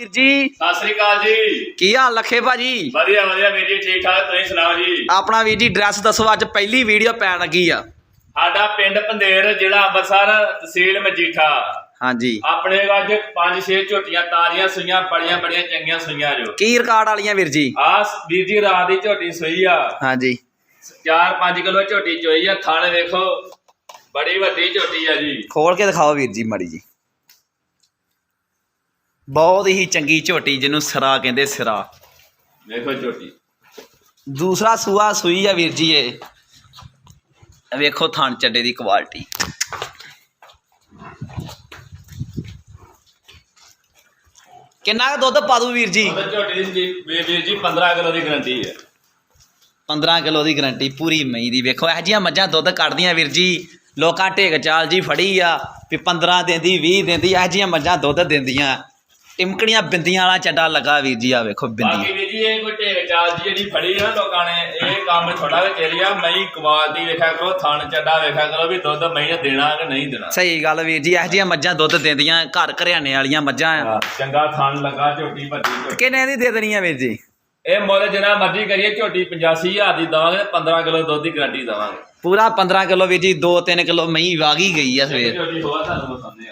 ਵੀਰ ਜੀ। ਸਤਿ ਸ੍ਰੀ ਅਕਾਲ ਜੀ। ਕੀ ਹਾਲ ਲੱਖੇ ਭਾਜੀ? ਵਧੀਆ ਵਧੀਆ ਵੀਰ ਜੀ ਠੀਕ ਠਾਕ ਤੁਸੀਂ ਸੁਣਾਓ ਜੀ? ਆਪਣਾ ਵੀਰ ਜੀ ਡਰੈਸ ਦੱਸੋ ਅੱਜ ਪਹਿਲੀ ਵੀਡੀਓ ਪੈਣ ਲੱਗੀ ਆ। ਸਾਡਾ ਪਿੰਡ ਪੰਦੇਰ ਜ਼ਿਲ੍ਹਾ ਅੰਮ੍ਰਿਤਸਰ ਤਹਿਸੀਲ ਮਜੀਠਾ। ਹਾਂਜੀ। ਆਪਣੇ ਅੱਜ 5-6 ਝੋਟੀਆਂ ਤਾਜ਼ੀਆਂ ਸੂਈਆਂ ਬੜੀਆਂ ਬੜੀਆਂ ਚੰਗੀਆਂ ਸੂਈਆਂ ਜੋ। ਕੀ ਰਿਕਾਰਡ ਵਾਲੀਆਂ ਵੀਰ ਜੀ? ਆ ਵੀਰ ਜੀ ਰਾਤ ਦੀ ਝੋਟੀ ਸੂਈ ਆ। ਹਾਂਜੀ। 4-5 ਕਿਲੋ ਝੋਟੀ ਚੋਈ ਆ। ਥਣ ਵੇਖੋ ਬੜੀ ਵੱਡੀ ਝੋਟੀ ਆ ਜੀ। ਖੋਲ ਕੇ ਦਿਖਾਓ ਵੀਰ ਜੀ ਮਾੜੀ ਜੀ। ਬਹੁਤ ਹੀ ਚੰਗੀ ਝੋਟੀ ਜਿਹਨੂੰ ਸਿਰਾ ਕਹਿੰਦੇ ਸਿਰਾ। ਵੇਖੋ ਝੋਟੀ। ਦੂਸਰਾ ਸੂਆ ਸੂਈ ਆ ਵੀਰ ਜੀ ਇਹ। ਵੇਖੋ ਥਣ ਚੱਡੇ ਦੀ ਕੁਆਲਿਟੀ ਕਿੰਨਾ ਦੁੱਧ ਪਾ ਦੂ ਵੀਰ ਜੀ? ਝੋਟੀ ਦੀ ਵੀਰ ਵੀਰ ਜੀ 15 ਕਿਲੋ ਦੀ ਗਰੰਟੀ ਹੈ। 15 ਕਿਲੋ ਦੀ ਗਰੰਟੀ ਪੂਰੀ ਮਈ ਦੀ। ਵੇਖੋ ਇਹ ਜੀਆਂ ਮੱਝਾਂ ਦੁੱਧ ਕੱਢਦੀਆਂ ਵੀਰ ਜੀ। ਲੋਕਾਂ ਢੇਕ ਚਾਲ ਜੀ ਫੜੀ ਆ ਵੀ 15 ਦਿੰਦੀ 20 ਦਿੰਦੀ ਇਹ ਜੀਆਂ ਮੱਝਾਂ ਦੁੱਧ ਦਿੰਦੀਆਂ। ਟਿਮਕਣੀਆਂ ਬਿੰਦੀਆਂ ਵਾਲਾ ਚੱਡਾ ਲੱਗਾ ਵੀਰ ਜੀ ਆ ਵੇਖੋ ਬਾਕੀ ਵੀ ਜੀ ਇਹ ਕੋਈ ਚਾਲ ਦੀ ਜਿਹੜੀ ਫੜੀ ਆ ਨਾ ਲੋਕਾਂ ਨੇ ਇਹ ਕੰਮ ਥੋੜਾ ਜਿਹਾ ਚੱਲਿਆ ਮਈ ਕੁਆਲਿਟੀ ਵੇਖਿਆ ਕਰੋ ਥਣ ਚੱਡਾ ਵੇਖਿਆ ਕਰੋ ਵੀ ਦੁੱਧ ਮਈ ਨੇ ਦੇਣਾ ਕਿ ਨਹੀਂ ਦੇਣਾ। ਸਹੀ ਗੱਲ ਵੀਰ ਜੀ ਇਹ ਜੀਆਂ ਮੱਝਾਂ ਦੁੱਧ ਦਿੰਦੀਆਂ ਘਰ ਘਰਿਆਣੇ ਵਾਲੀਆਂ ਮੱਝਾਂ। ਆ ਹਾਂ, ਚੰਗਾ ਥਣ ਲੱਗਾ ਝੋਟੀ ਵੱਡੀ ਝੋਟੀ। ਕਿੰਨੇ ਦੀ ਦੇ ਦੇਣੀ ਆ ਵੀਰ ਜੀ? ਇਹ ਮੁੱਲ ਜਿੰਨਾ ਮਰਜ਼ੀ ਕਰੀਏ ਝੋਟੀ 85000 ਦੀ ਦਵਾਂਗੇ 15 ਕਿਲੋ ਦੁੱਧ ਦੀ ਗਾਰੰਟੀ ਦਵਾਂਗੇ। ਪੂਰਾ 15 ਕਿਲੋ ਵੀਰ ਜੀ 2-3 ਕਿਲੋ ਮਈ ਵਾਗੀ ਗਈ ਆ ਸਵੇਰ। ਝੋਟੀ ਹੋਆ ਤੁਹਾਨੂੰ ਬਸਾਉਂਦੇ ਆ।